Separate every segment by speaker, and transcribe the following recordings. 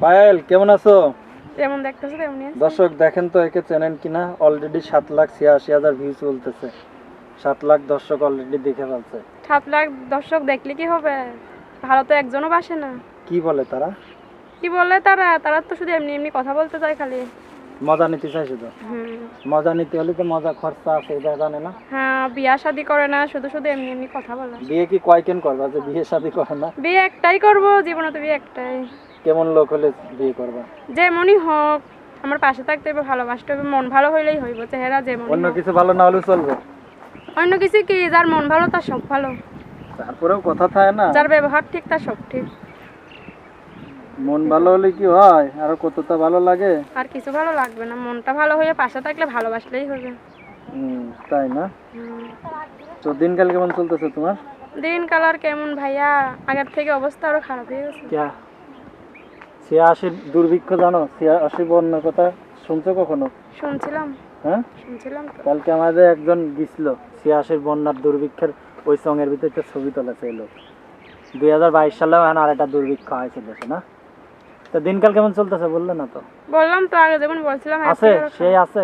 Speaker 1: পায়েল কেমন আছো?
Speaker 2: যেমন দেখতেছো তেমনি
Speaker 1: দর্শক দেখেন তো একে চেনেন কিনা? অলরেডি সাত লাখ ছিয়াশি হাজার ভিউ চলতেছে। সাত লাখ দর্শক অলরেডি দেখে ফেলছে।
Speaker 2: সাত লাখ দর্শক দেখলে কি হবে? ভালো তো একজনও বাসে না।
Speaker 1: কি বলে তারা?
Speaker 2: কি বলে তারা? তারা তো শুধু এমনি এমনি কথা বলতে চায় খালি।
Speaker 1: মজা নিতে চাই শুধু
Speaker 2: হুম।
Speaker 1: মজা নিতে হলে তো মজা খরচা আছে এটা জানে না।
Speaker 2: হ্যাঁ বিয়া শাদি করে না শুধু শুধু এমনি এমনি কথা বলে।
Speaker 1: বিয়ে কি কয়কেন করবা যে বিয়ে শাদী করে না?
Speaker 2: বিয়ে একটাই করব জীবনে তো বিয়ে একটাই।
Speaker 1: কেমন লোক হলে বিয়ে করবা?
Speaker 2: যেমনই হোক আমার পাশে থাকতে হবে ভালোবাসতে হবে মন ভালো হইলেই হইব চেহারা যেমন
Speaker 1: অন্য কিছু ভালো না হলেও চলবে।
Speaker 2: অন্য কিছু কি যার মন ভালো তার সব ভালো।
Speaker 1: তারপরেও কথা থাকে না।
Speaker 2: যার ব্যবহার ঠিক তার সব ঠিক।
Speaker 1: মন ভালো হলে কি হয়? আরও কতটা ভালো লাগে?
Speaker 2: আর কিছু ভালো লাগবে না। মনটা ভালো হয়ে পাশে থাকলে ভালোবাসলেই হবে।
Speaker 1: হুম তাই না। তো দিনকাল কেমন চলতেছে তোমার?
Speaker 2: দিন কালার কেমন ভাইয়া? আগের থেকে অবস্থা আরও খারাপ হয়ে গেছে।
Speaker 1: ছিয়াশির দুর্ভিক্ষ জানো? ছিয়াশি বন্য কথা শুনছো কখনো?
Speaker 2: শুনছিলাম।
Speaker 1: হ্যাঁ?
Speaker 2: শুনছিলাম তো।
Speaker 1: কালকে আমাদের একজন গিয়েছিল ছিয়াশির বন্যার দুর্ভিক্ষের ওই সঙ্গের ভিতরে একটা ছবি তোলেছে এই লোক। দুই হাজার বাইশ সালেও এখন আর একটা দুর্ভিক্ষ হয়েছে দেশে না? তো দিনকাল কেমন চলতেছে বললে না তো?
Speaker 2: বললাম তো আগে যেমন বলছিলাম
Speaker 1: আছে সেই আছে?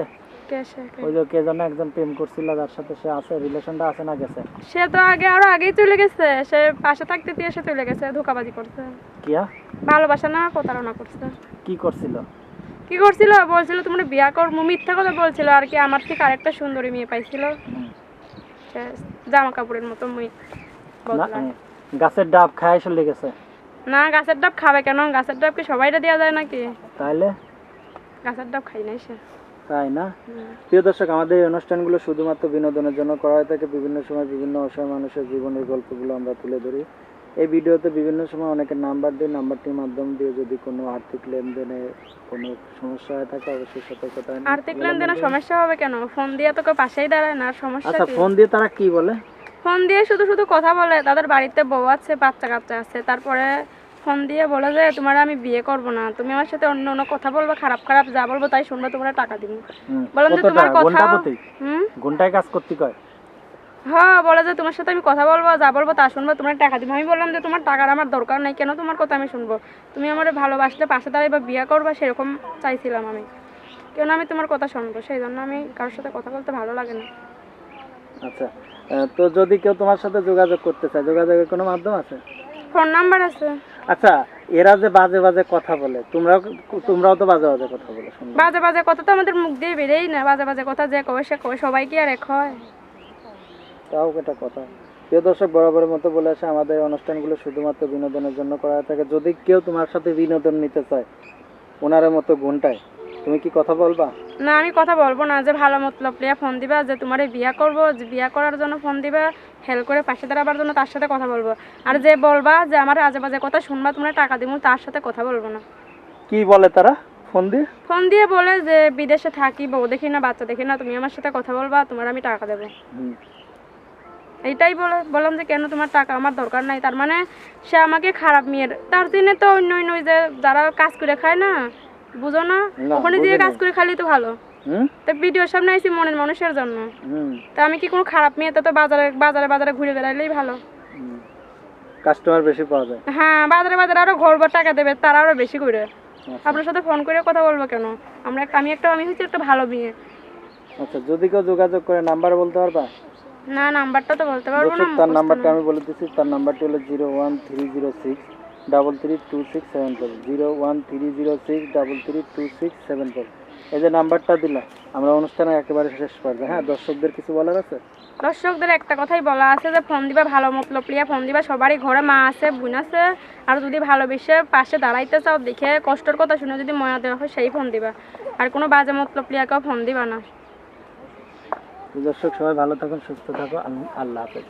Speaker 1: ওই যে কে যেন একজন প্রেম করছিল যার সাথে সে আছে রিলেশনটা আছে না গেছে?
Speaker 2: সে তো আগে আরও আগেই চলে গেছে। সে পাশে থাকতে দিয়ে সে চলে গেছে ধোকাবাজি করছে
Speaker 1: কিয়া?
Speaker 2: ভালোবাসা না প্রতারণা করছে
Speaker 1: কি করছিল?
Speaker 2: কি করছিল? বলছিল তোমরা বিয়া করব। মিথ্যা কথা বলছিল আর কি আমার থেকে আরেকটা সুন্দরী মেয়ে পাইছিল। জামা কাপড়ের মতো মুই
Speaker 1: না গাছের ডাব খায় চলে গেছে?
Speaker 2: না গাছের ডাব খাবে কেন? গাছের ডাব কি সবাইটা দেওয়া যায় নাকি?
Speaker 1: তাহলে
Speaker 2: গাছের ডাব খাই নাই সে।
Speaker 1: তাই না? প্রিয় দর্শক আমাদের এই অনুষ্ঠানগুলো শুধুমাত্র বিনোদনের জন্য করা হয়ে থাকে। বিভিন্ন সময় বিভিন্ন অসহায় মানুষের জীবনের গল্পগুলো আমরা তুলে ধরি। এই ভিডিওতে বিভিন্ন সময় অনেকের নাম্বার দিই। নাম্বারটির মাধ্যম দিয়ে যদি কোনো আর্থিক লেনদেনে কোনো সমস্যা হয়ে থাকে অবশ্যই সতর্কতা।
Speaker 2: আর্থিক লেনদেনের সমস্যা হবে কেন? ফোন দিয়ে তো কেউ পাশেই দাঁড়ায় না সমস্যা
Speaker 1: আচ্ছা ফোন দিয়ে তারা কি বলে?
Speaker 2: ফোন দিয়ে শুধু শুধু কথা বলে। তাদের বাড়িতে বউ আছে বাচ্চা কাচ্চা আছে। তারপরে ফোন দিয়ে বলে যে তোমার আমি বিয়ে করব না। তুমি আমার সাথে অন্য অন্য কথা বলব খারাপ খারাপ যা বলব তাই শুনব তোমরা টাকা দিব। বললাম যে তোমার কথা হুম?
Speaker 1: ঘন্টায় কাজ করতে কয়?
Speaker 2: হ্যাঁ বলে যে তোমার সাথে আমি কথা বলব যা বলব তা শুনব তোমরা টাকা দিবো। আমি বললাম যে তোমার টাকার আমার দরকার নাই কেন তোমার কথা আমি শুনব? তুমি আমার ভালোবাসলে পাশে দাঁড়াই বা বিয়ে করবা সেরকম চাইছিলাম আমি। কেন আমি তোমার কথা শুনব? সেই জন্য আমি কারোর সাথে কথা বলতে ভালো লাগে না।
Speaker 1: আচ্ছা তো যদি কেউ তোমার সাথে যোগাযোগ করতে চায় যোগাযোগের কোনো মাধ্যম আছে?
Speaker 2: ফোন নাম্বার আছে।
Speaker 1: আচ্ছা এরা যে বাজে বাজে কথা বলে তোমরাও তোমরাও তো বাজে বাজে কথা বলো
Speaker 2: বাজে বাজে কথা তো আমাদের মুখ দিয়ে বেরেই না বাজে বাজে কথা যে কবে সে কবে সবাই কি আর এক হয়?
Speaker 1: তাও একটা কথা। প্রিয় দর্শক বরাবরের মতো বলে আসে আমাদের অনুষ্ঠানগুলো শুধুমাত্র বিনোদনের জন্য করা থাকে। যদি কেউ তোমার সাথে বিনোদন নিতে চায় ওনারের মতো ঘন্টায় তুমি কি কথা বলবা?
Speaker 2: না আমি কথা বলব না যে ভালো মতলব লিয়া ফোন দিবা যে তোমারে বিয়া করব যে বিয়া করার জন্য ফোন দিবা হেল্প করে পাশে দাঁড়াবার জন্য তার সাথে কথা বলব। আর যে বলবা যে আমার আজে বাজে কথা শুনবা তোমরা টাকা দিব তার সাথে কথা বলব না।
Speaker 1: কি বলে তারা? ফোন দিয়ে?
Speaker 2: ফোন দিয়ে বলে যে বিদেশে থাকি বউ দেখি না বাচ্চা দেখি না তুমি আমার সাথে কথা বলবা তোমার আমি টাকা দেবো।
Speaker 1: হুম।
Speaker 2: এইটাই বলে বললাম যে কেন তোমার টাকা আমার দরকার নাই? তার মানে সে আমাকে খারাপ মেয়ের তার জন্য তো অন্য অন্য যে যারা কাজ করে খায় না বুঝো না?
Speaker 1: না,
Speaker 2: ওখানে দিয়ে কাজ করে খালি তো ভালো।
Speaker 1: হুম?
Speaker 2: ভিডিওর সামনে আইসি মনের মানুষের জন্য। তা আমি কি কোনো খারাপ মেয়ে? তো বাজারে বাজারে বাজারে ঘুরে বেড়াইলেই ভালো।
Speaker 1: কাস্টমার বেশি পাওয়া যায়।
Speaker 2: হ্যাঁ বাজারে বাজারে আরও ঘর বা টাকা দেবে তারা আরও বেশি করে।
Speaker 1: আচ্ছা।
Speaker 2: আপনার সাথে ফোন করে কথা বলব কেন? আমরা একটা- আমি একটা আমি হচ্ছে একটা ভালো মেয়ে।
Speaker 1: আচ্ছা যদি কেউ যোগাযোগ করে নাম্বার বলতে পারবা?
Speaker 2: না নাম্বারটা তো বলতে পারব না
Speaker 1: তার নাম্বারটা আমি বলে দিচ্ছি তার নাম্বারটি হলো zero one three zero six double three two six seven four zero one three zero six double three two six seven four এই যে নাম্বারটা দিলাম আমরা অনুষ্ঠানে একেবারে শেষ করব। হ্যাঁ দর্শকদের কিছু বলার আছে?
Speaker 2: দর্শকদের একটা কথাই বলা আছে যে ফোন দিবা ভালো মতলব লিয়া ফোন দিবা সবারই ঘরে মা আছে বোন আছে আর যদি ভালোবেসে পাশে দাঁড়াইতে চাও দেখে কষ্টের কথা শুনে যদি ময়া দেওয়া হয় সেই ফোন দিবা। আর কোনো বাজে মতলব লিয়া কেউ ফোন দিবা না।
Speaker 1: দর্শক সবাই ভালো থাকুন সুস্থ থাকো আল্লাহ হাফেজ।